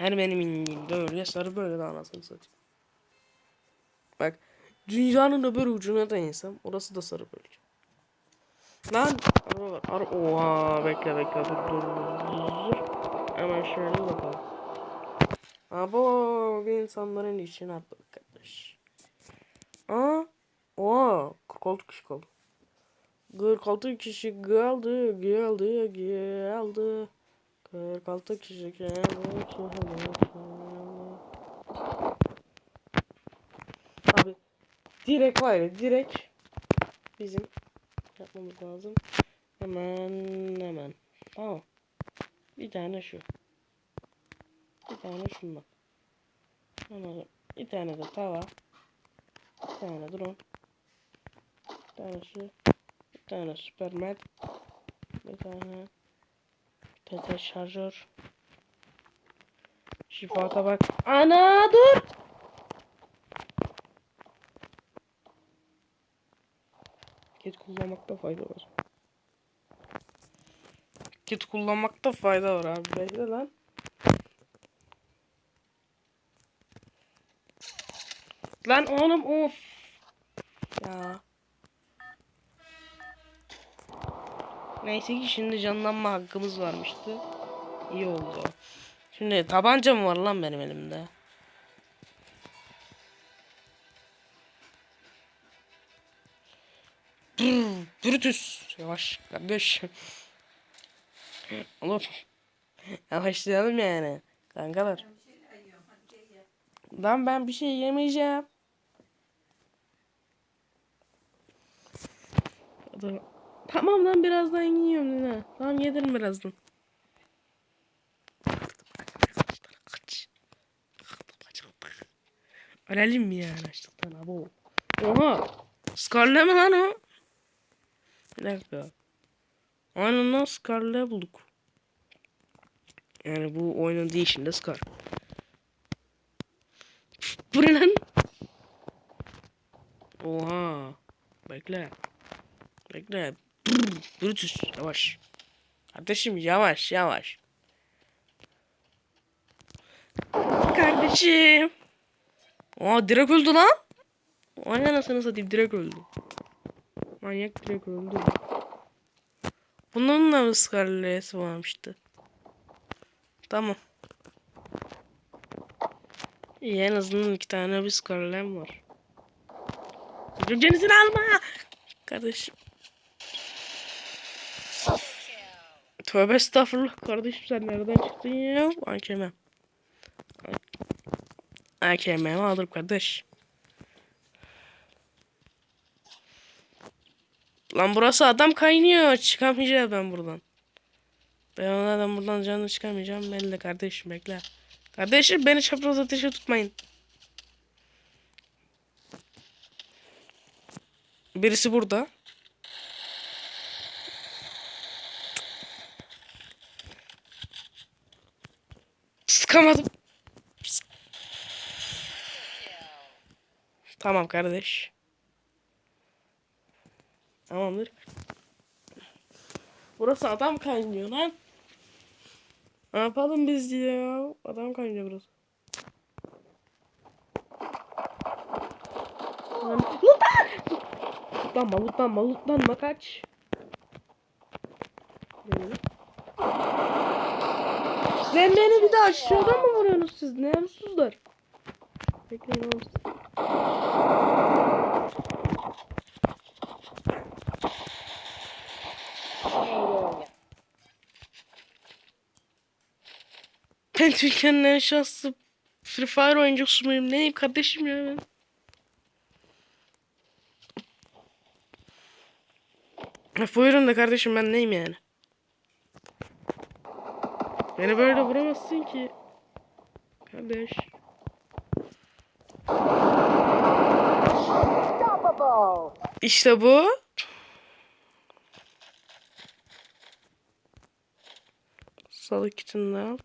Her benim indiğim böyle sarı böyle de anasını satayım. Bak dünyanın öbür ucuna da insem orası da sarı bölge. Lan araba var. Ara Oha bekle bekle dur dur. dur. Hemen şöyle bakalım. Abo bir insanların içine atladık kardeş. Aa, oha 46 kişi kaldı. 46 kişi geldi, geldi, geldi. 46 kişi geldi. Abi direkt var ya direkt bizim yapmamız lazım. Hemen hemen. Tamam. Bir tane şu. Bir tane şundan. Hemen bir tane de tava. Bir tane drone. Bir tane şu. Bir tane süpermen. Bir tane TT şarjör. Şifa tabak. Ana dur. Kit kullanmakta fayda var. Kit kullanmakta fayda var abi. Bekle lan. Lan oğlum of. Ya. Neyse ki şimdi canlanma hakkımız varmıştı. İyi oldu. Şimdi tabanca mı var lan benim elimde? Brr, Brutus. Yavaş kardeş. Olur. Yavaşlayalım yani. Kankalar. Lan ben bir şey yemeyeceğim. Dur. Tamam lan birazdan yiyorum Lina. Tamam yedirim birazdan. Ölelim mi yani açlıktan abo? Oha. Scarlet mi lan o? Bir dakika. Aynen lan Scarlet bulduk. Yani bu oyunun değişinde Scar. Bu ne lan? Oha. Bekle. Bekle. Brutus yavaş. Kardeşim yavaş yavaş. Kardeşim. Aa direkt öldü lan. Aynen anasını satayım direkt öldü. Manyak direkt öldü. Bunun da mı Scarlet'si varmıştı? Tamam. İyi en azından iki tane bir Scarlet'm var. Cenisini alma. Kardeşim. Tövbe estağfurullah kardeşim sen nereden çıktın ya? AKM. AKM'mi alırım kardeş. Lan burası adam kaynıyor. Çıkamayacağım ben buradan. Ben onlardan buradan canlı çıkamayacağım. De kardeşim bekle. Kardeşim beni çapraz ateşe tutmayın. Birisi burada. Sıkamadım. Sık- Tamam kardeş. Tamamdır. Burası adam kaynıyor lan. Ne yapalım biz ya? Adam kaynıyor burası. Lan Lutlanma lutlanma lutlanma kaç. Böyle. Lan beni bir de aşağıdan mı vuruyorsunuz siz? Ne yapıyorsunuzlar? Bekleyin oğlum siz. Ben Türkiye'nin en şanslı Free Fire oyuncusu muyum? Neyim kardeşim ya ben? Buyurun da kardeşim ben neyim yani? Beni böyle vuramazsın ki. Kardeş. İşte bu. Salı kitini de al.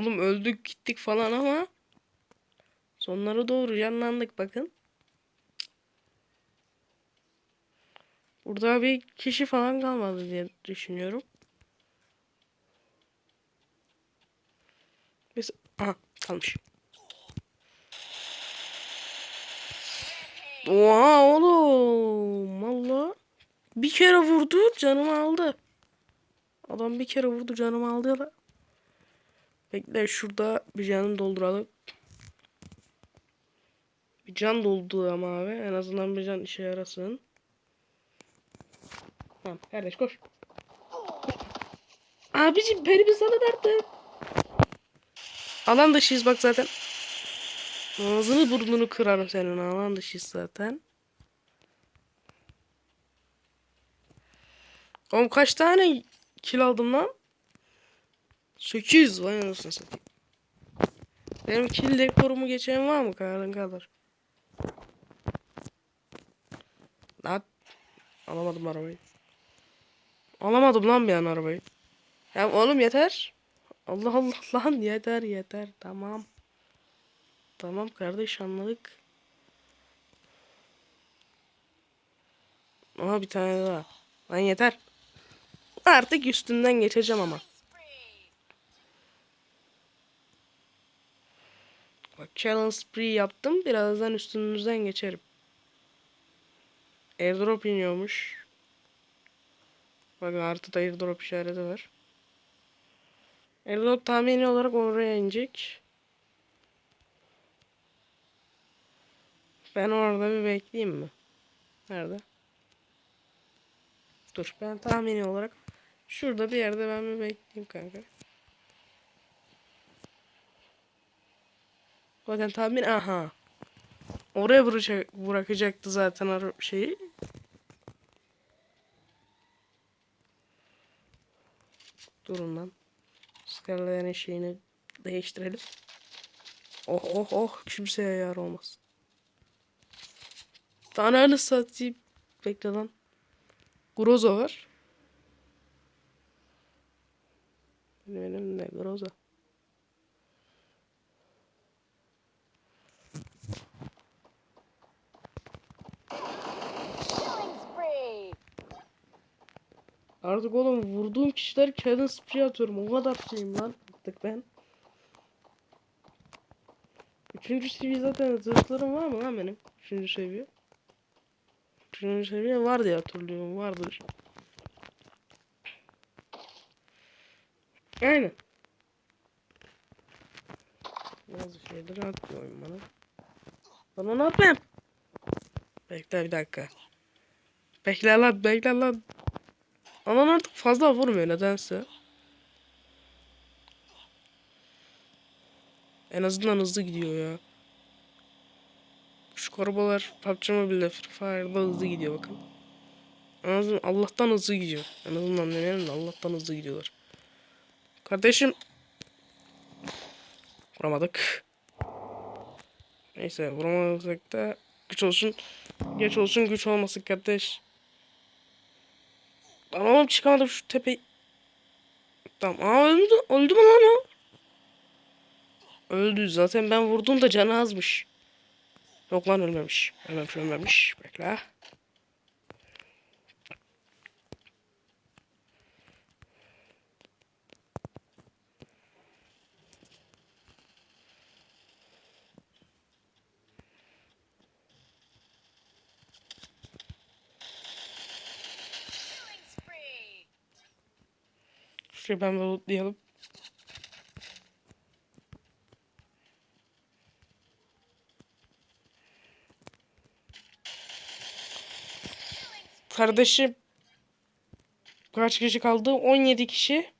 Oğlum öldük gittik falan ama Sonlara doğru canlandık bakın. Burada bir kişi falan kalmadı diye düşünüyorum. Biz aha kalmış. Oha oğlum valla. Bir kere vurdu canımı aldı. Adam bir kere vurdu canımı aldı ya da. Bekle şurada bir canını dolduralım. Bir can doldu ama abi. En azından bir can işe yarasın. Tamam kardeş koş. Abicim beni bir sana derdi. Alan dışıyız bak zaten. Ağzını burnunu kırarım senin alan dışıyız zaten. Oğlum kaç tane kill aldım lan? 8 vay anasını satayım. Benim kill rekorumu geçen var mı karın kadar? Lan alamadım arabayı. Alamadım lan bir an arabayı. Ya oğlum yeter. Allah Allah lan yeter yeter tamam. Tamam kardeş anladık. Aha bir tane daha. Lan yeter. Artık üstünden geçeceğim ama. Challenge spree yaptım. Birazdan üstünüzden geçerim. Airdrop iniyormuş. Bakın artıda airdrop işareti var. Airdrop tahmini olarak oraya inecek. Ben orada bir bekleyeyim mi? Nerede? Dur ben tahmini olarak şurada bir yerde ben bir bekleyeyim kanka. Zaten tahmin aha. Oraya bırakacak, bırakacaktı zaten şeyi. Durun lan. Scarlet'in şeyini değiştirelim. Oh oh oh kimseye yar olmaz. Tanrını satayım. Bekle lan. Groza var. Benim elimde Groza. Killing spree! Artık oğlum vurduğum kişiler Kevin spree atıyorum. O kadar şeyim lan. Artık ben. Üçüncü seviye zaten zırhlarım var mı lan benim? Üçüncü seviye. Üçüncü seviye var diye hatırlıyorum. Vardır. Aynen. Bazı şeyleri atmıyorum bana. Bana ne yapayım? Bekle bir dakika. Bekle lan bekle lan. Alan artık fazla vurmuyor nedense. En azından hızlı gidiyor ya. Şu korumalar PUBG Mobile'de Free Fire'da hızlı gidiyor bakın. En azından Allah'tan hızlı gidiyor. En azından demeyelim de Allah'tan hızlı gidiyorlar. Kardeşim. Vuramadık. Neyse vuramadık da güç olsun. Geç olsun güç olmasın kardeş. Lan oğlum çıkamadım şu tepe. Tamam. Öldü. Öldü mü lan o? Öldü. Zaten ben vurdum da canı azmış. Yok lan ölmemiş. Ölmemiş ölmemiş. Bekle. Killing spree! Ben bir lootlayalım. Kardeşim kaç kişi kaldı? 17 kişi.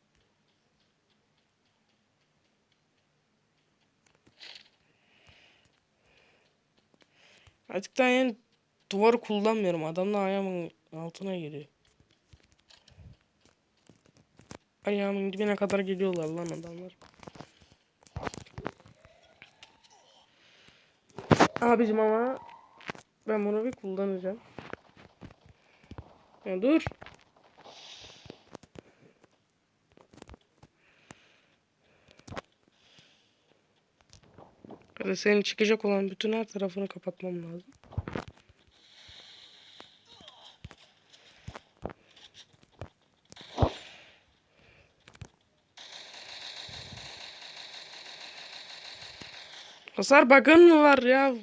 Artık daha yani duvarı kullanmıyorum. Adamla ayağımın altına giriyor. Ayağımın dibine kadar geliyorlar lan adamlar. Abicim ama ben bunu bir kullanacağım. Ya dur. Ve senin çıkacak olan bütün her tarafını kapatmam lazım. Hasar bakın mı var ya?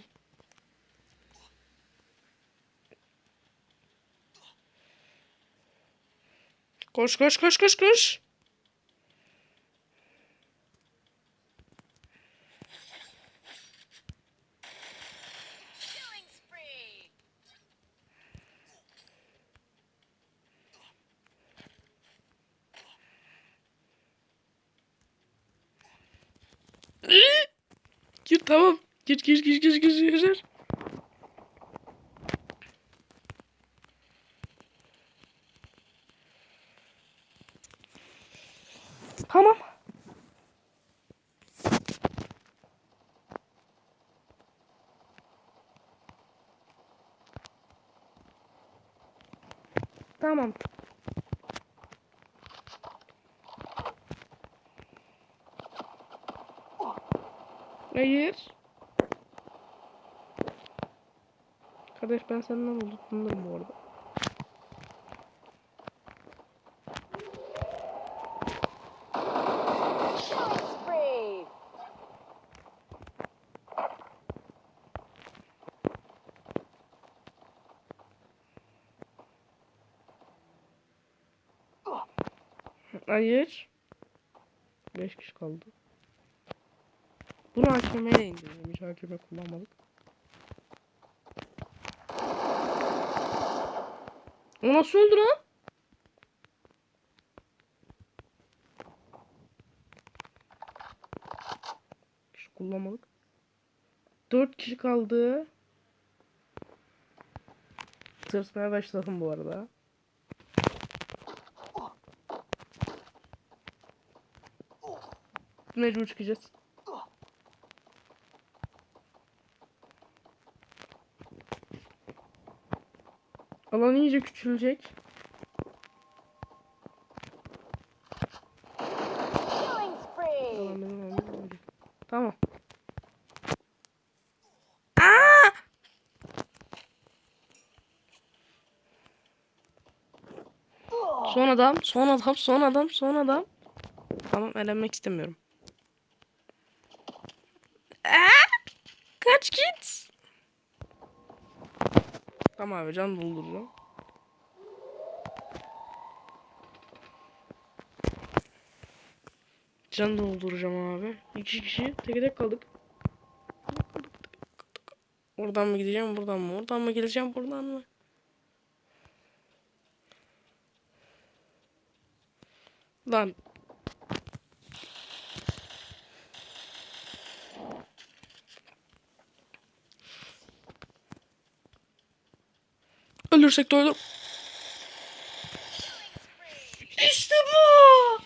Koş koş koş koş koş. Killing spree. Gir tamam. Gir gir gir gir gir gir. Tamam. Tamam. Hayır. Kardeş ben senden unuttum bu arada. Hayır. 5 kişi kaldı. Bunu hakemeye indirdim. Hiç hakeme kullanmadık. O nasıl öldü lan? Kişi kullanmadık. 4 kişi kaldı. Tırsmaya başladım bu arada. Mecbur çıkacağız. Alan iyice küçülecek. Alan benim. Tamam. Aa! Son adam, son adam, son adam, son adam. Tamam, elenmek istemiyorum. Aa! Kaç git. Tamam abi can dolduracağım. Can dolduracağım abi. İki kişi tek tek kaldık. Oradan mı gideceğim buradan mı? Oradan mı geleceğim buradan mı? Lan. Ölürsek de ölür. İşte bu.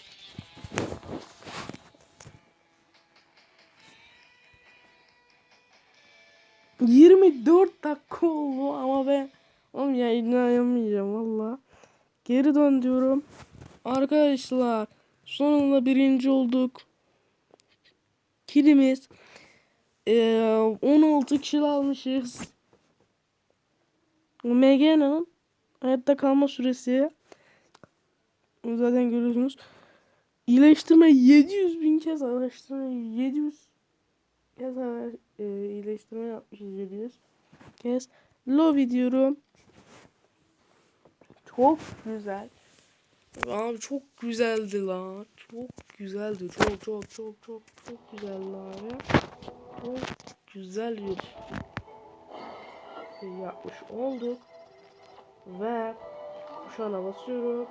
Yirmi dört dakika oldu ama ben oğlum ya inanamayacağım valla. Geri dön diyorum. Arkadaşlar sonunda birinci olduk. Kilimiz eee 16 kilo almışız. MG'nin hayatta kalma süresi zaten görüyorsunuz. İyileştirme 700 bin kez araştırma 700 kez ara- e, iyileştirme yapmışız 700 kez. Lobby diyorum. Çok güzel. Abi çok güzeldi la. Çok güzeldi. Çok çok çok çok çok güzeldi abi. Çok güzel bir yapmış olduk. Ve kuşağına basıyorum.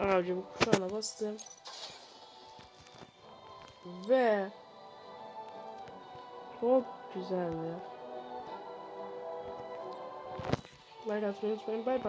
Abicim kuşağına bastım. Ve çok güzeldi. Like atmayı unutmayın. Bay.